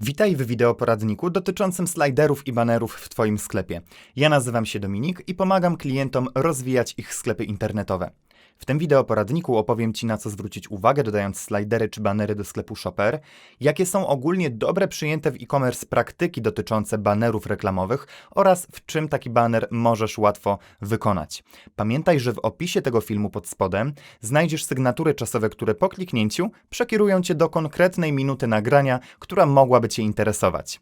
Witaj w wideoporadniku dotyczącym sliderów i banerów w Twoim sklepie. Ja nazywam się Dominik i pomagam klientom rozwijać ich sklepy internetowe. W tym wideoporadniku opowiem Ci na co zwrócić uwagę dodając slidery czy banery do sklepu Shopper, jakie są ogólnie dobre przyjęte w e-commerce praktyki dotyczące banerów reklamowych oraz w czym taki baner możesz łatwo wykonać. Pamiętaj, że w opisie tego filmu pod spodem znajdziesz sygnatury czasowe, które po kliknięciu przekierują Cię do konkretnej minuty nagrania, która mogłaby Cię interesować.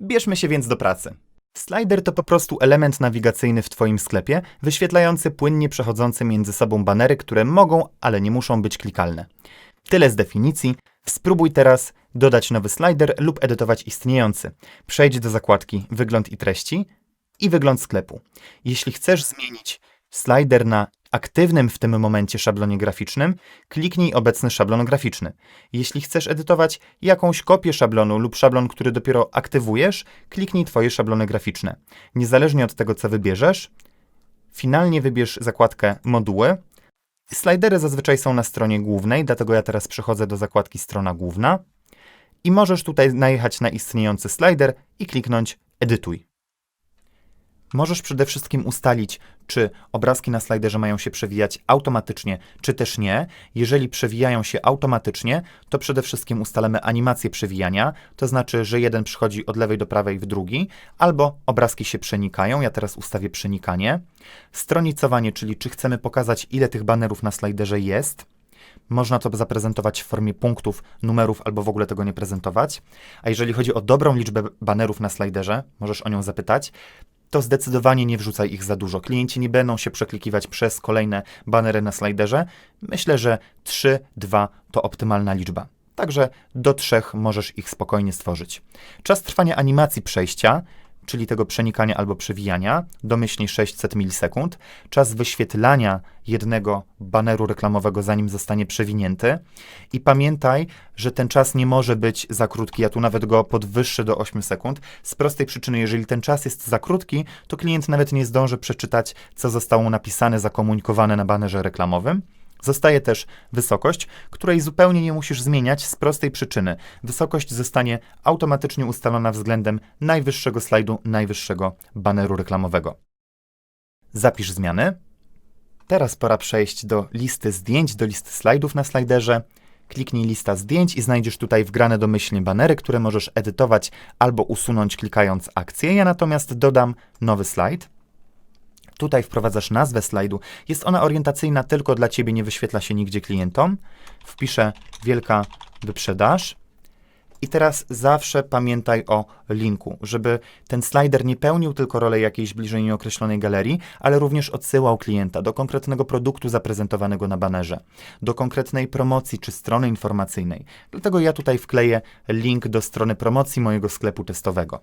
Bierzmy się więc do pracy. Slider to po prostu element nawigacyjny w Twoim sklepie, wyświetlający płynnie przechodzące między sobą banery, które mogą, ale nie muszą być klikalne. Tyle z definicji. Spróbuj teraz dodać nowy slider lub edytować istniejący. Przejdź do zakładki Wygląd i treści i Wygląd sklepu. Jeśli chcesz zmienić slider na aktywnym w tym momencie szablonie graficznym, kliknij obecny szablon graficzny. Jeśli chcesz edytować jakąś kopię szablonu lub szablon, który dopiero aktywujesz, kliknij Twoje szablony graficzne. Niezależnie od tego, co wybierzesz, finalnie wybierz zakładkę Moduły. Slidery zazwyczaj są na stronie głównej, dlatego ja teraz przechodzę do zakładki Strona główna i możesz tutaj najechać na istniejący slider i kliknąć Edytuj. Możesz przede wszystkim ustalić, czy obrazki na sliderze mają się przewijać automatycznie, czy też nie. Jeżeli przewijają się automatycznie, to przede wszystkim ustalamy animację przewijania, to znaczy, że jeden przychodzi od lewej do prawej w drugi, albo obrazki się przenikają. Ja teraz ustawię przenikanie. Stronicowanie, czyli czy chcemy pokazać, ile tych banerów na sliderze jest. Można to zaprezentować w formie punktów, numerów, albo w ogóle tego nie prezentować. A jeżeli chodzi o dobrą liczbę banerów na sliderze, możesz o nią zapytać, to zdecydowanie nie wrzucaj ich za dużo. Klienci nie będą się przeklikiwać przez kolejne banery na sliderze. Myślę, że 3, 2 to optymalna liczba. Także do 3 możesz ich spokojnie stworzyć. Czas trwania animacji przejścia czyli tego przenikania albo przewijania, domyślnie 600 milisekund, czas wyświetlania jednego baneru reklamowego, zanim zostanie przewinięty. I pamiętaj, że ten czas nie może być za krótki. Ja tu nawet go podwyższę do 8 sekund. Z prostej przyczyny, jeżeli ten czas jest za krótki, to klient nawet nie zdąży przeczytać, co zostało napisane, zakomunikowane na banerze reklamowym. Zostaje też wysokość, której zupełnie nie musisz zmieniać z prostej przyczyny. Wysokość zostanie automatycznie ustalona względem najwyższego slajdu, najwyższego baneru reklamowego. Zapisz zmiany. Teraz pora przejść do listy zdjęć, do listy slajdów na slajderze. Kliknij lista zdjęć i znajdziesz tutaj wgrane domyślnie banery, które możesz edytować albo usunąć klikając akcję. Ja natomiast dodam nowy slajd. Tutaj wprowadzasz nazwę slajdu. Jest ona orientacyjna tylko dla Ciebie, nie wyświetla się nigdzie klientom. Wpiszę wielka wyprzedaż. I teraz zawsze pamiętaj o linku, żeby ten slider nie pełnił tylko rolę jakiejś bliżej nieokreślonej galerii, ale również odsyłał klienta do konkretnego produktu zaprezentowanego na banerze, do konkretnej promocji czy strony informacyjnej. Dlatego ja tutaj wkleję link do strony promocji mojego sklepu testowego.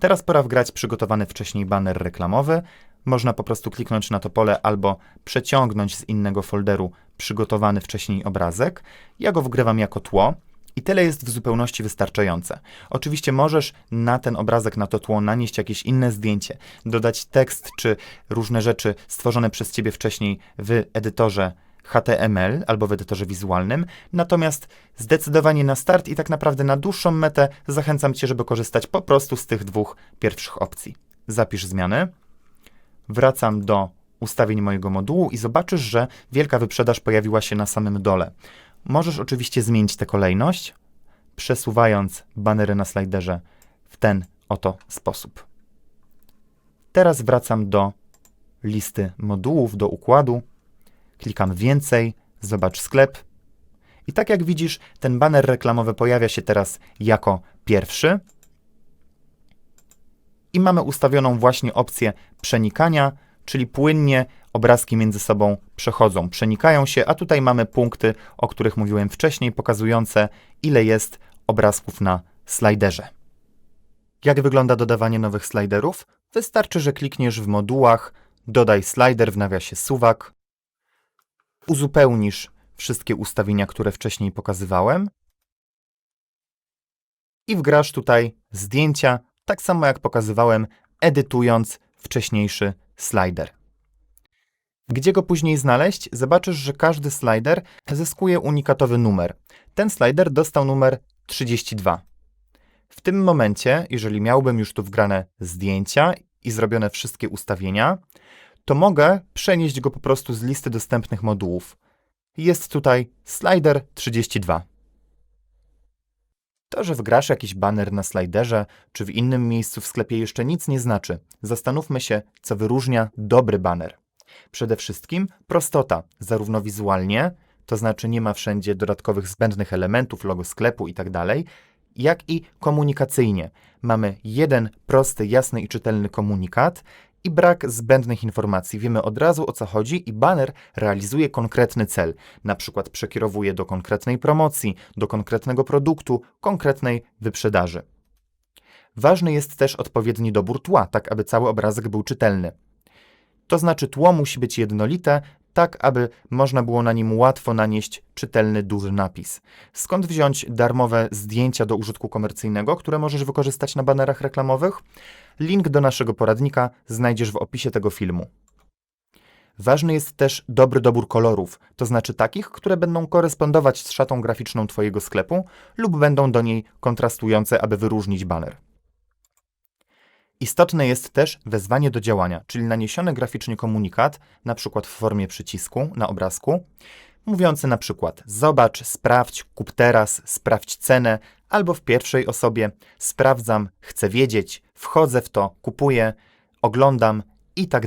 Teraz pora wgrać przygotowany wcześniej baner reklamowy, można po prostu kliknąć na to pole albo przeciągnąć z innego folderu przygotowany wcześniej obrazek. Ja go wgrywam jako tło. I tyle jest w zupełności wystarczające. Oczywiście możesz na ten obrazek, na to tło nanieść jakieś inne zdjęcie, dodać tekst czy różne rzeczy stworzone przez Ciebie wcześniej w edytorze HTML albo w edytorze wizualnym. Natomiast zdecydowanie na start i tak naprawdę na dłuższą metę zachęcam Cię, żeby korzystać po prostu z tych dwóch pierwszych opcji. Zapisz zmiany wracam do ustawień mojego modułu i zobaczysz, że wielka wyprzedaż pojawiła się na samym dole. Możesz oczywiście zmienić tę kolejność, przesuwając banery na sliderze w ten oto sposób. Teraz wracam do listy modułów, do układu. Klikam więcej, zobacz sklep. I tak jak widzisz, ten baner reklamowy pojawia się teraz jako pierwszy i mamy ustawioną właśnie opcję przenikania, czyli płynnie obrazki między sobą przechodzą, przenikają się, a tutaj mamy punkty, o których mówiłem wcześniej, pokazujące ile jest obrazków na sliderze. Jak wygląda dodawanie nowych sliderów? Wystarczy, że klikniesz w modułach, dodaj slider w nawiasie suwak, uzupełnisz wszystkie ustawienia, które wcześniej pokazywałem i wgrasz tutaj zdjęcia, tak samo jak pokazywałem, edytując wcześniejszy slider. Gdzie go później znaleźć? Zobaczysz, że każdy slider zyskuje unikatowy numer. Ten slider dostał numer 32. W tym momencie, jeżeli miałbym już tu wgrane zdjęcia i zrobione wszystkie ustawienia, to mogę przenieść go po prostu z listy dostępnych modułów. Jest tutaj slider 32. To, że wgrasz jakiś banner na sliderze czy w innym miejscu w sklepie jeszcze nic nie znaczy. Zastanówmy się, co wyróżnia dobry banner. Przede wszystkim prostota, zarówno wizualnie, to znaczy nie ma wszędzie dodatkowych zbędnych elementów, logo sklepu itd., jak i komunikacyjnie. Mamy jeden prosty, jasny i czytelny komunikat i brak zbędnych informacji. Wiemy od razu o co chodzi i banner realizuje konkretny cel. Na przykład przekierowuje do konkretnej promocji, do konkretnego produktu, konkretnej wyprzedaży. Ważny jest też odpowiedni dobór tła, tak aby cały obrazek był czytelny. To znaczy tło musi być jednolite, tak aby można było na nim łatwo nanieść czytelny, duży napis. Skąd wziąć darmowe zdjęcia do użytku komercyjnego, które możesz wykorzystać na banerach reklamowych? Link do naszego poradnika znajdziesz w opisie tego filmu. Ważny jest też dobry dobór kolorów, to znaczy takich, które będą korespondować z szatą graficzną Twojego sklepu lub będą do niej kontrastujące, aby wyróżnić banner. Istotne jest też wezwanie do działania, czyli naniesiony graficznie komunikat, na przykład w formie przycisku na obrazku, mówiący na przykład zobacz, sprawdź, kup teraz, sprawdź cenę, albo w pierwszej osobie sprawdzam, chcę wiedzieć, wchodzę w to, kupuję, oglądam i tak.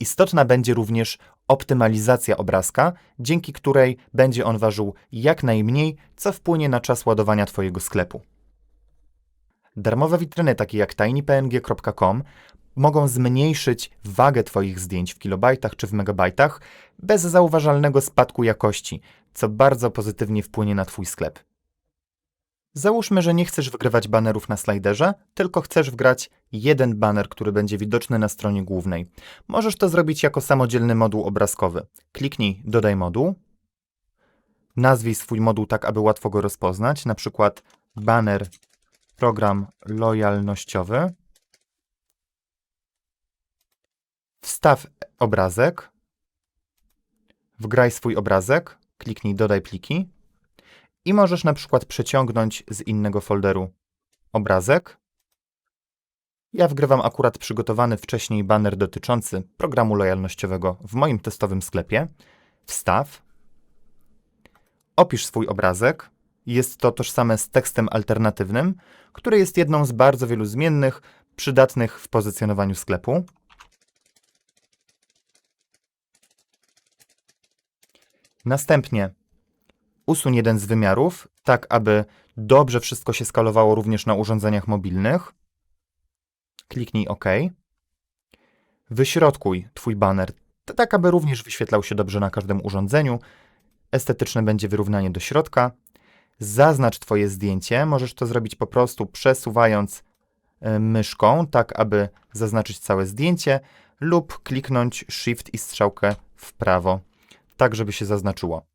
Istotna będzie również optymalizacja obrazka, dzięki której będzie on ważył jak najmniej, co wpłynie na czas ładowania Twojego sklepu. Darmowe witryny takie jak tinypng.com mogą zmniejszyć wagę Twoich zdjęć w kilobajtach czy w megabajtach bez zauważalnego spadku jakości, co bardzo pozytywnie wpłynie na Twój sklep. Załóżmy, że nie chcesz wgrywać banerów na sliderze, tylko chcesz wgrać jeden baner, który będzie widoczny na stronie głównej. Możesz to zrobić jako samodzielny moduł obrazkowy. Kliknij Dodaj moduł. Nazwij swój moduł tak, aby łatwo go rozpoznać, na przykład banner program lojalnościowy. Wstaw obrazek. Wgraj swój obrazek. Kliknij Dodaj pliki. I możesz na przykład przeciągnąć z innego folderu obrazek. Ja wgrywam akurat przygotowany wcześniej banner dotyczący programu lojalnościowego w moim testowym sklepie. Wstaw. Opisz swój obrazek. Jest to tożsame z tekstem alternatywnym, który jest jedną z bardzo wielu zmiennych przydatnych w pozycjonowaniu sklepu. Następnie usuń jeden z wymiarów, tak aby dobrze wszystko się skalowało również na urządzeniach mobilnych. Kliknij OK. Wyśrodkuj Twój banner, tak aby również wyświetlał się dobrze na każdym urządzeniu. Estetyczne będzie wyrównanie do środka. Zaznacz Twoje zdjęcie. Możesz to zrobić po prostu przesuwając e, myszką, tak aby zaznaczyć całe zdjęcie, lub kliknąć Shift i strzałkę w prawo, tak żeby się zaznaczyło.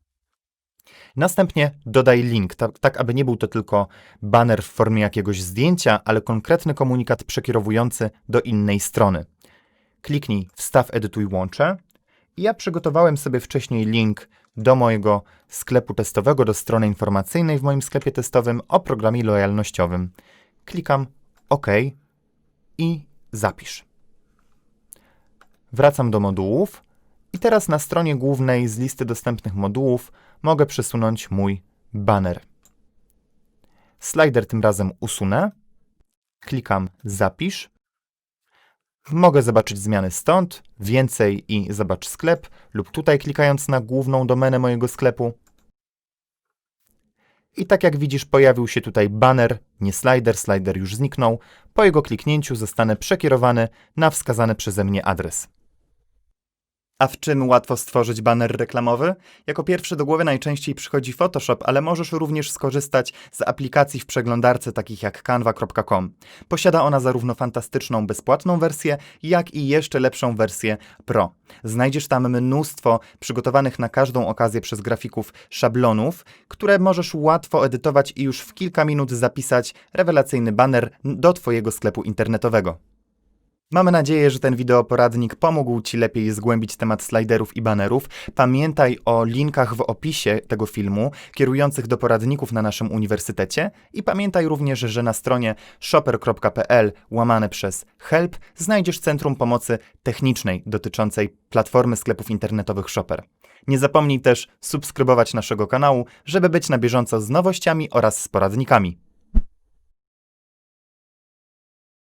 Następnie dodaj link, tak, tak, aby nie był to tylko banner w formie jakiegoś zdjęcia, ale konkretny komunikat przekierowujący do innej strony. Kliknij Wstaw, edytuj, łącze. Ja przygotowałem sobie wcześniej link do mojego sklepu testowego, do strony informacyjnej w moim sklepie testowym o programie lojalnościowym. Klikam OK i zapisz. Wracam do modułów i teraz na stronie głównej z listy dostępnych modułów mogę przesunąć mój banner. Slider tym razem usunę. Klikam Zapisz. Mogę zobaczyć zmiany stąd, więcej i zobacz sklep, lub tutaj klikając na główną domenę mojego sklepu. I tak jak widzisz, pojawił się tutaj banner, nie slider, slider już zniknął. Po jego kliknięciu zostanę przekierowany na wskazany przeze mnie adres. A w czym łatwo stworzyć baner reklamowy? Jako pierwszy do głowy najczęściej przychodzi Photoshop, ale możesz również skorzystać z aplikacji w przeglądarce takich jak canva.com. Posiada ona zarówno fantastyczną bezpłatną wersję, jak i jeszcze lepszą wersję Pro. Znajdziesz tam mnóstwo przygotowanych na każdą okazję przez grafików szablonów, które możesz łatwo edytować i już w kilka minut zapisać rewelacyjny baner do Twojego sklepu internetowego. Mamy nadzieję, że ten wideoporadnik pomógł Ci lepiej zgłębić temat sliderów i banerów. Pamiętaj o linkach w opisie tego filmu kierujących do poradników na naszym uniwersytecie i pamiętaj również, że na stronie shopper.pl łamane przez help znajdziesz Centrum Pomocy Technicznej dotyczącej platformy sklepów internetowych Shopper. Nie zapomnij też subskrybować naszego kanału, żeby być na bieżąco z nowościami oraz z poradnikami.